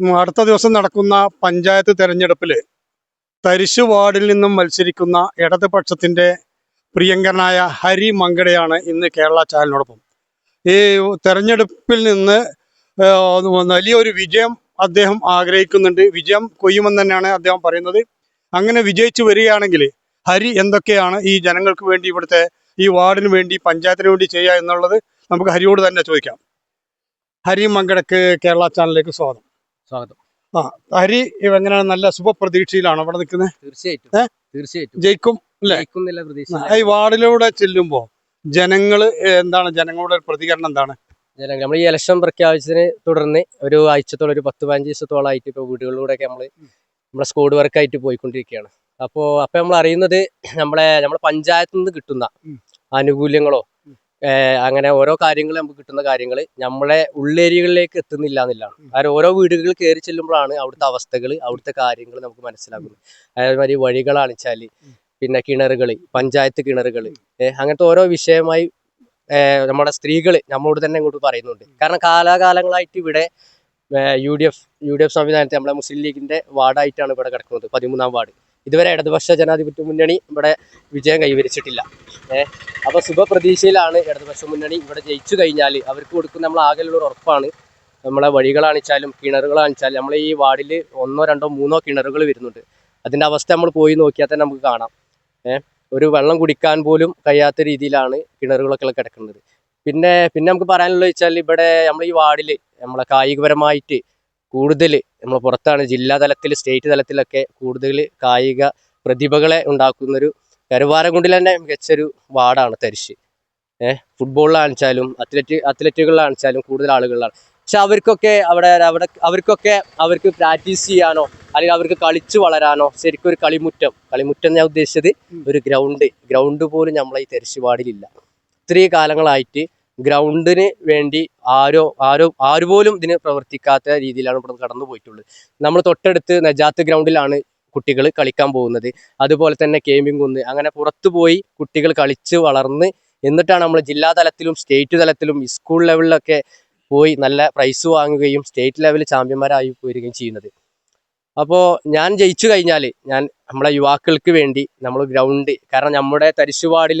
അടുത്ത ദിവസം നടക്കുന്ന പഞ്ചായത്ത് തെരഞ്ഞെടുപ്പിൽ തരിശു വാർഡിൽ നിന്നും മത്സരിക്കുന്ന ഇടതുപക്ഷത്തിന്റെ പ്രിയങ്കരനായ ഹരി മങ്കടയാണ് ഇന്ന് കേരള ചാനലിനോടൊപ്പം. ഈ തെരഞ്ഞെടുപ്പിൽ നിന്ന് വലിയൊരു വിജയം അദ്ദേഹം ആഗ്രഹിക്കുന്നുണ്ട്. വിജയം കൊയ്യുമെന്ന് തന്നെയാണ് അദ്ദേഹം പറയുന്നത്. അങ്ങനെ വിജയിച്ചു വരികയാണെങ്കിൽ ഹരി എന്തൊക്കെയാണ് ഈ ജനങ്ങൾക്ക് വേണ്ടി ഇവിടുത്തെ ഈ വാർഡിന് വേണ്ടി പഞ്ചായത്തിന് വേണ്ടി ചെയ്യുക എന്നുള്ളത് നമുക്ക് ഹരിയോട് തന്നെ ചോദിക്കാം. ഹരി മങ്കടക്ക് കേരള ചാനലിലേക്ക് സ്വാഗതം. സ്വാഗതം ആ ഹരി എങ്ങനെയാണ് നല്ല ശുഭപ്രതീക്ഷയിലാണ് അവിടെ നിൽക്കുന്നത് തീർച്ചയായിട്ടും? തീർച്ചയായിട്ടും ജയിക്കും അല്ലേ? ഈ വാർഡിലൂടെ ചെല്ലുമ്പോ ജനങ്ങൾ എന്താണ് ജനങ്ങളുടെ പ്രതികരണം എന്താണ് ജനങ്ങൾ നമ്മൾ ഈ ഇലക്ഷൻ പ്രഖ്യാപിച്ചതിന് തുടർന്ന് ഒരു ആഴ്ചത്തോളം ഒരു പത്ത് പതിനഞ്ച് ദിവസത്തോളം ആയിട്ട് ഇപ്പോൾ വീടുകളിലൂടെയൊക്കെ നമ്മൾ നമ്മുടെ സ്കോഡ് വർക്ക് ആയിട്ട് പോയിക്കൊണ്ടിരിക്കുകയാണ് അപ്പോൾ അപ്പോൾ നമ്മൾ അറിയുന്നത് നമ്മളെ നമ്മുടെ പഞ്ചായത്തിൽ നിന്ന് കിട്ടുന്ന. ആനുകൂല്യങ്ങളോ അങ്ങനെ ഓരോ കാര്യങ്ങൾ നമുക്ക് കിട്ടുന്ന കാര്യങ്ങൾ നമ്മളെ ഉള്ളേരികളിലേക്ക് എത്തുന്നില്ല എന്നുള്ളതാണ്. കാരണം ഓരോ വീടുകളിൽ കയറി ചെല്ലുമ്പോഴാണ് അവിടുത്തെ അവസ്ഥകൾ അവിടുത്തെ കാര്യങ്ങൾ നമുക്ക് മനസ്സിലാക്കുന്നത് അതേമാതിരി വഴികളാണിച്ചാൽ പിന്നെ കിണറുകൾ പഞ്ചായത്ത് കിണറുകൾ അങ്ങനത്തെ ഓരോ വിഷയമായി നമ്മുടെ സ്ത്രീകൾ നമ്മളോട് തന്നെ ഇങ്ങോട്ട് പറയുന്നുണ്ട്. കാരണം കാലാകാലങ്ങളായിട്ട് ഇവിടെ U D F U D F സംവിധാനത്തെ നമ്മുടെ മുസ്ലിം ലീഗിന്റെ വാർഡായിട്ടാണ് ഇവിടെ കിടക്കുന്നത് പതിമൂന്നാം വാർഡ്. ഇതുവരെ ഇടതുപക്ഷ ജനാധിപത്യ മുന്നണി ഇവിടെ വിജയം കൈവരിച്ചിട്ടില്ല. ഏഹ് അപ്പൊ ശുഭപ്രതീക്ഷയിലാണ് ഇടതുപക്ഷ മുന്നണി ഇവിടെ ജയിച്ചു കഴിഞ്ഞാൽ അവർക്ക് കൊടുക്കുന്ന നമ്മൾ ആകെയുള്ള ഉറപ്പാണ്. നമ്മളെ വഴികളാണിച്ചാലും കിണറുകളാണിച്ചാലും നമ്മളെ ഈ വാർഡിൽ ഒന്നോ രണ്ടോ മൂന്നോ കിണറുകൾ വരുന്നുണ്ട്. അതിന്റെ അവസ്ഥ നമ്മൾ പോയി നോക്കിയാൽ തന്നെ നമുക്ക് കാണാം. ഏഹ് ഒരു വെള്ളം കുടിക്കാൻ പോലും കഴിയാത്ത രീതിയിലാണ് കിണറുകളൊക്കെ കിടക്കുന്നത്. പിന്നെ പിന്നെ നമുക്ക് പറയാനുള്ളത് വെച്ചാൽ ഇവിടെ നമ്മൾ ഈ വാർഡിൽ നമ്മളെ കായികപരമായിട്ട് കൂടുതൽ നമ്മൾ പുറത്താണ് ജില്ലാ തലത്തിൽ സ്റ്റേറ്റ് തലത്തിലൊക്കെ കൂടുതൽ കായിക പ്രതിഭകളെ ഉണ്ടാക്കുന്നൊരു കരുവാരക്കുണ്ടിൽ തന്നെ മികച്ചൊരു വാർഡാണ് തരിശ്. ഏഹ് ഫുട്ബോളിലാണിച്ചാലും അത്ലറ്റ് അത്ലറ്റുകളിലാണിച്ചാലും കൂടുതൽ ആളുകളിലാണ്. പക്ഷെ അവർക്കൊക്കെ അവിടെ അവിടെ അവർക്കൊക്കെ അവർക്ക് പ്രാക്ടീസ് ചെയ്യാനോ അല്ലെങ്കിൽ അവർക്ക് കളിച്ചു വളരാനോ ശരിക്കും ഒരു കളിമുറ്റം കളിമുറ്റം ഞാൻ ഉദ്ദേശിച്ചത് ഒരു ഗ്രൗണ്ട് ഗ്രൗണ്ട് പോലും നമ്മളെ ഈ തെരശുപാടിലില്ല ഇത്രയും കാലങ്ങളായിട്ട് ഗ്രൗണ്ടിന് വേണ്ടി ആരോ ആരോ ആര് പോലും ഇതിന് പ്രവർത്തിക്കാത്ത രീതിയിലാണ് ഇവിടെ കടന്നു പോയിട്ടുള്ളത്. നമ്മൾ തൊട്ടടുത്ത് നജാത്ത് ഗ്രൗണ്ടിലാണ് കുട്ടികൾ കളിക്കാൻ പോകുന്നത്. അതുപോലെ തന്നെ കേമ്പിംഗ് കുന്ന്. അങ്ങനെ പുറത്തു പോയി കുട്ടികൾ കളിച്ച് വളർന്ന് എന്നിട്ടാണ് നമ്മൾ ജില്ലാ തലത്തിലും സ്റ്റേറ്റ് തലത്തിലും സ്കൂൾ ലെവലിലൊക്കെ പോയി നല്ല പ്രൈസ് വാങ്ങുകയും സ്റ്റേറ്റ് ലെവലിൽ ചാമ്പ്യന്മാരായി പോരുകയും ചെയ്യുന്നത്. അപ്പോൾ ഞാൻ ജയിച്ചു കഴിഞ്ഞാൽ ഞാൻ നമ്മളെ യുവാക്കൾക്ക് വേണ്ടി നമ്മൾ ഗ്രൗണ്ട് കാരണം നമ്മുടെ തരിശുപാടിൽ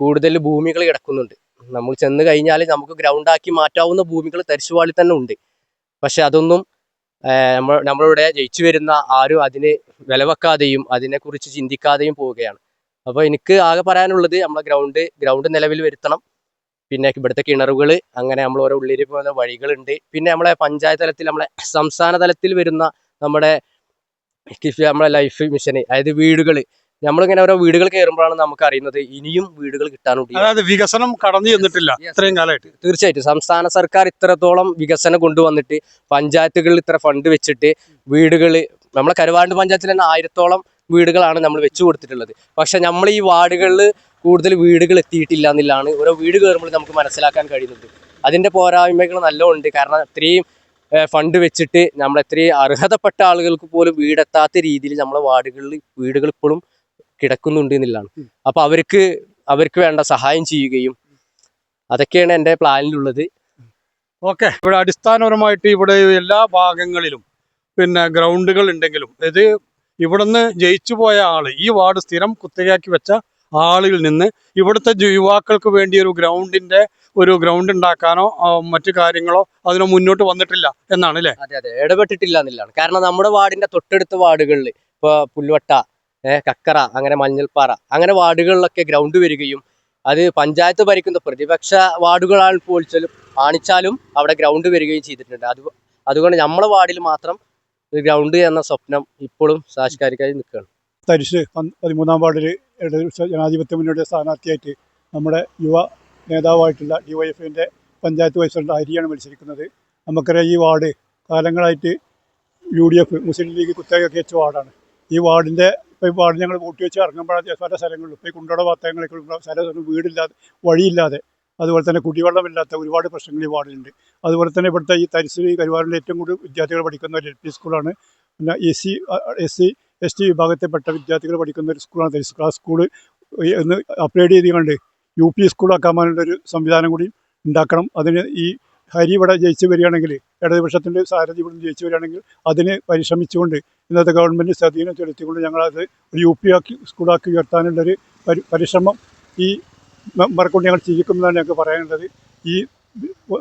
കൂടുതൽ ഭൂമികൾ കിടക്കുന്നുണ്ട്. നമ്മൾ ചെന്ന് കഴിഞ്ഞാൽ നമുക്ക് ഗ്രൗണ്ടാക്കി മാറ്റാവുന്ന ഭൂമികൾ തരിശുപാളി തന്നെ ഉണ്ട്. പക്ഷെ അതൊന്നും നമ്മൾ നമ്മ നമ്മളിവിടെ ജയിച്ചു വരുന്ന ആരും അതിന് വിലവെക്കാതെയും അതിനെക്കുറിച്ച് ചിന്തിക്കാതെയും പോവുകയാണ്. അപ്പോൾ എനിക്ക് ആകെ പറയാനുള്ളത് നമ്മളെ ഗ്രൗണ്ട് ഗ്രൗണ്ട് നിലവിൽ വരുത്തണം. പിന്നെ ഇവിടുത്തെ കിണറുകൾ അങ്ങനെ നമ്മൾ ഓരോ ഉള്ളിൽ പോകുന്ന വഴികളുണ്ട്. പിന്നെ നമ്മളെ പഞ്ചായത്ത് തലത്തിൽ നമ്മളെ സംസ്ഥാന തലത്തിൽ വരുന്ന നമ്മുടെ കിഫി നമ്മളെ ലൈഫ് മിഷന് അതായത് വീടുകൾ. നമ്മളിങ്ങനെ ഓരോ വീടുകൾ കയറുമ്പോഴാണ് നമുക്ക് അറിയുന്നത് ഇനിയും വീടുകൾ കിട്ടാനുണ്ട്. അതായത് വികസനം കടന്നു ചെന്നിട്ടില്ല. ഇത്രയും കാലമായിട്ട്. തീർച്ചയായിട്ടും. സംസ്ഥാന സർക്കാർ ഇത്രത്തോളം വികസനം കൊണ്ടുവന്നിട്ട് പഞ്ചായത്തുകളിൽ ഇത്ര ഫണ്ട് വെച്ചിട്ട് വീടുകൾ നമ്മളെ കരുവാണ്ട് പഞ്ചായത്തിൽ തന്നെ ആയിരത്തോളം വീടുകളാണ് നമ്മൾ വെച്ചു കൊടുത്തിട്ടുള്ളത്. പക്ഷെ നമ്മൾ ഈ വാർഡുകളിൽ കൂടുതൽ വീടുകൾ എത്തിയിട്ടില്ല എന്നുള്ളതാണ് ഓരോ വീട് കയറുമ്പോൾ നമുക്ക് മനസ്സിലാക്കാൻ കഴിയുന്നത്. അതിന്റെ പോരായ്മകൾ നല്ലതുണ്ട് കാരണം ഇത്രയും ഫണ്ട് വെച്ചിട്ട് നമ്മൾ എത്രയും അർഹതപ്പെട്ട ആളുകൾക്ക് പോലും വീടെത്താത്ത രീതിയിൽ നമ്മളെ വാർഡുകളിൽ വീടുകൾ ഇപ്പോഴും കിടക്കുന്നുണ്ട് എന്നുള്ളതാണ്. അപ്പൊ അവർക്ക് അവർക്ക് വേണ്ട സഹായം ചെയ്യുകയും അതൊക്കെയാണ് എന്റെ പ്ലാനിലുള്ളത്. ഓക്കെ. ഇവിടെ അടിസ്ഥാനപരമായിട്ട് ഇവിടെ എല്ലാ ഭാഗങ്ങളിലും പിന്നെ ഗ്രൗണ്ടുകൾ ഉണ്ടെങ്കിലും ഇത് ഇവിടുന്ന് ജയിച്ചു പോയ ആൾ ഈ വാർഡ് സ്ഥിരം കുത്തകയാക്കി വെച്ച ആളുകളിൽ നിന്ന് ഇവിടുത്തെ യുവാക്കൾക്ക് വേണ്ടി ഒരു ഗ്രൗണ്ടിന്റെ ഒരു ഗ്രൗണ്ട് ഉണ്ടാക്കാനോ മറ്റു കാര്യങ്ങളോ അതിനോ മുന്നോട്ട് വന്നിട്ടില്ല എന്നാണ് അല്ലേ? അതെ അതെ. ഇടപെട്ടിട്ടില്ല എന്നുള്ളതാണ്. കാരണം നമ്മുടെ വാർഡിന്റെ തൊട്ടടുത്ത വാർഡുകളിൽ ഇപ്പൊ പുൽവട്ട കക്കറ അങ്ങനെ മഞ്ഞൾപ്പാറ അങ്ങനെ വാർഡുകളിലൊക്കെ ഗ്രൗണ്ട് വരികയും അത് പഞ്ചായത്ത് ഭരിക്കുന്ന പ്രതിപക്ഷ വാർഡുകളാണ് പോലിച്ചാലും ആണിച്ചാലും അവിടെ ഗ്രൗണ്ട് വരികയും ചെയ്തിട്ടുണ്ട്. അത് അതുകൊണ്ട് നമ്മളെ വാർഡിൽ മാത്രം ഗ്രൗണ്ട് എന്ന സ്വപ്നം ഇപ്പോഴും സാക്ഷാത്കരിക്കായി നിൽക്കുകയാണ്. തരിശ് പതിമൂന്നാം വാർഡിൽ ജനാധിപത്യ മുന്നണിയുടെ സ്ഥാനാർത്ഥിയായിട്ട് നമ്മുടെ യുവ നേതാവായിട്ടുള്ള ഡി വൈ എഫിന്റെ പഞ്ചായത്ത് പ്രസിഡന്റ് ഹരിയാണ് മത്സരിക്കുന്നത്. നമുക്കറിയാം ഈ വാർഡ് കാലങ്ങളായിട്ട് U D F Muslim League കുത്തകയൊക്കെ വെച്ച വാർഡാണ്. ഈ വാർഡിന്റെ ഇപ്പോൾ ഈ പാട് ഞങ്ങൾ വോട്ട് വെച്ച് ഇറങ്ങുമ്പോൾ പല സ്ഥലങ്ങളിലും ഇപ്പോൾ ഈ കുണ്ടട ഭാഗങ്ങളിലേക്ക് സ്ഥലം വീടില്ലാതെ വഴിയില്ലാതെ. അതുപോലെ തന്നെ കുടിവെള്ളമില്ലാത്ത ഒരുപാട് പ്രശ്നങ്ങൾ ഈ വാർഡിലുണ്ട് അതുപോലെ തന്നെ ഇവിടുത്തെ ഈ തരിശ്ശേരി കരുവാറിന്റെ ഏറ്റവും കൂടുതൽ വിദ്യാർത്ഥികൾ പഠിക്കുന്ന ഒരു എൽ പി സ്കൂളാണ്. പിന്നെ S C S C S T വിഭാഗത്തിൽപ്പെട്ട വിദ്യാർത്ഥികൾ പഠിക്കുന്ന ഒരു സ്കൂളാണ് തരിശ് ആ സ്കൂൾ ഒന്ന് അപ്ഗ്രേഡ് ചെയ്തുകൊണ്ട് യു പി സ്കൂളാക്കാനുള്ള ഒരു സംവിധാനം കൂടി ഉണ്ടാക്കണം. അതിന് ഈ ഹരി ഇവിടെ ജയിച്ചു വരികയാണെങ്കിൽ ഇടതുപക്ഷത്തിന്റെ സാരഥി ഇവിടെ ജയിച്ചു വരികയാണെങ്കിൽ അതിന് പരിശ്രമിച്ചുകൊണ്ട് ഇന്നത്തെ ഗവൺമെന്റ് സ്വാധീനം ചെലുത്തിക്കൊണ്ട് ഞങ്ങളത് ഒരു യു പി ആക്കി സ്കൂളാക്കി ഉയർത്താനുള്ളൊരു പരി പരിശ്രമം ഈ മെമ്പറെ കൊണ്ട് ഞങ്ങൾ ചെയ്യിക്കുന്നതാണ് ഞങ്ങൾക്ക് പറയാനുള്ളത്. ഈ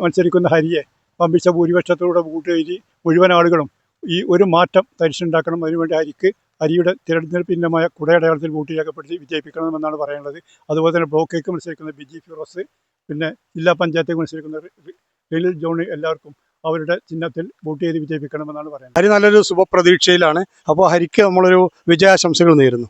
മത്സരിക്കുന്ന ഹരിയെ പമ്പിച്ച ഭൂരിപക്ഷത്തോടെ വോട്ട് ചെയ്ത് മുഴുവൻ ആളുകളും ഈ ഒരു മാറ്റം തരിച്ചുണ്ടാക്കണം അതിനുവേണ്ടി ഹരിക്ക് ഹരിയുടെ തിരഞ്ഞെടുപ്പ് ചിഹ്നമായ കുടയടയാളത്തിൽ വോട്ട് രേഖപ്പെടുത്തി വിജയിപ്പിക്കണമെന്നാണ് പറയാനുള്ളത്. അതുപോലെ തന്നെ ബ്ലോക്കേക്ക് മത്സരിക്കുന്ന ബി ജി ഫിറോസ് പിന്നെ ജില്ലാ പഞ്ചായത്തേക്ക് മത്സരിക്കുന്ന റിനിൽ ജോണി എല്ലാവർക്കും അവരുടെ ചിഹ്നത്തിൽ വോട്ട് ചെയ്ത് വിജയിപ്പിക്കണമെന്നാണ് പറയുന്നത്. ഹരി നല്ലൊരു ശുഭപ്രതീക്ഷയിലാണ്. അപ്പോൾ ഹരിക്ക് നമ്മളൊരു വിജയാശംസകൾ നേരുന്നു.